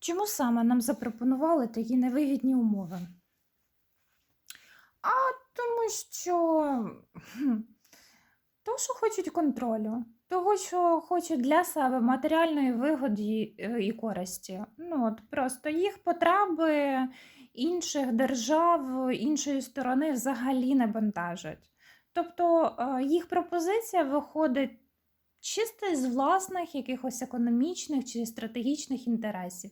Чому саме нам запропонували такі невигідні умови? А тому що, того, що хочуть контролю, того, що хочуть для себе матеріальної вигоди е, і користі. Ну, от просто їх потреби інших держав, іншої сторони взагалі не бентежать. Тобто е, їх пропозиція виходить чисто з власних якихось економічних чи стратегічних інтересів.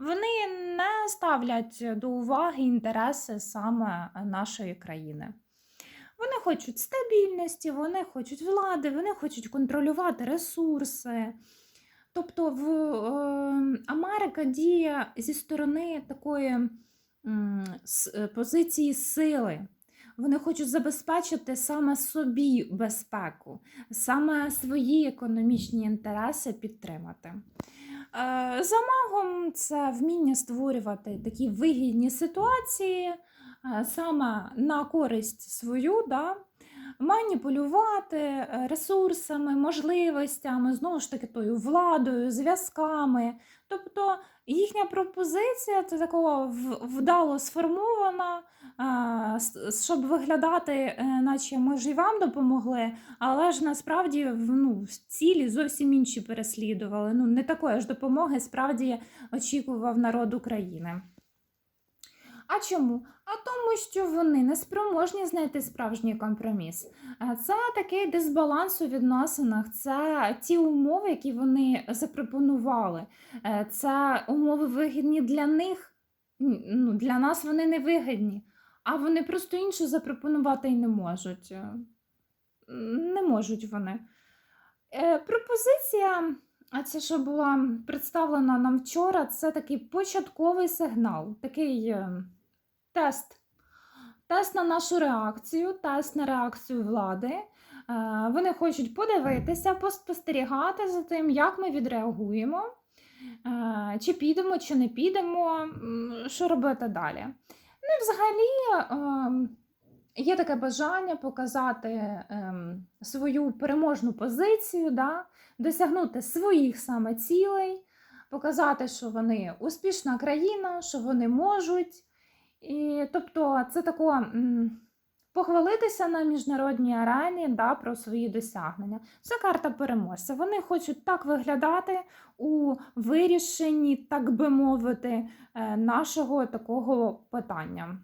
Вони не ставлять до уваги інтереси саме нашої країни. Вони хочуть стабільності, вони хочуть влади, вони хочуть контролювати ресурси. Тобто в е, Америка діє зі сторони такої е, позиції сили. Вони хочуть забезпечити саме собі безпеку, саме свої економічні інтереси підтримати. Е, За магом це вміння створювати такі вигідні ситуації е, саме на користь свою, да? маніпулювати е, ресурсами, можливостями, знову ж таки тою владою, зв'язками. Тобто їхня пропозиція це такого вдало сформована, щоб виглядати, е, наче ми ж і вам допомогли, але ж насправді ну, цілі зовсім інші переслідували. Ну, не такої ж допомоги справді очікував народ України. А чому? А тому, що вони не спроможні знайти справжній компроміс. Це такий дисбаланс у відносинах, це ті умови, які вони запропонували. Е, Це умови вигідні для них. Ну, для нас вони не вигідні, а вони просто іншу запропонувати і не можуть. Е, Не можуть вони. Е, Пропозиція, а це що була представлена нам вчора, це такий початковий сигнал, такий тест. Тест на нашу реакцію, тест на реакцію влади. Е, Вони хочуть подивитися, поспостерігати за тим, як ми відреагуємо, е, чи підемо, чи не підемо, що робити далі. Ну взагалі ем, є таке бажання показати ем, свою переможну позицію, да? досягнути своїх саме цілей, показати, що вони успішна країна, що вони можуть. І, тобто, це тако похвалитися на міжнародній арені да, про свої досягнення. Це карта переможця. Вони хочуть так виглядати у вирішенні, так би мовити, е, нашого такого питання.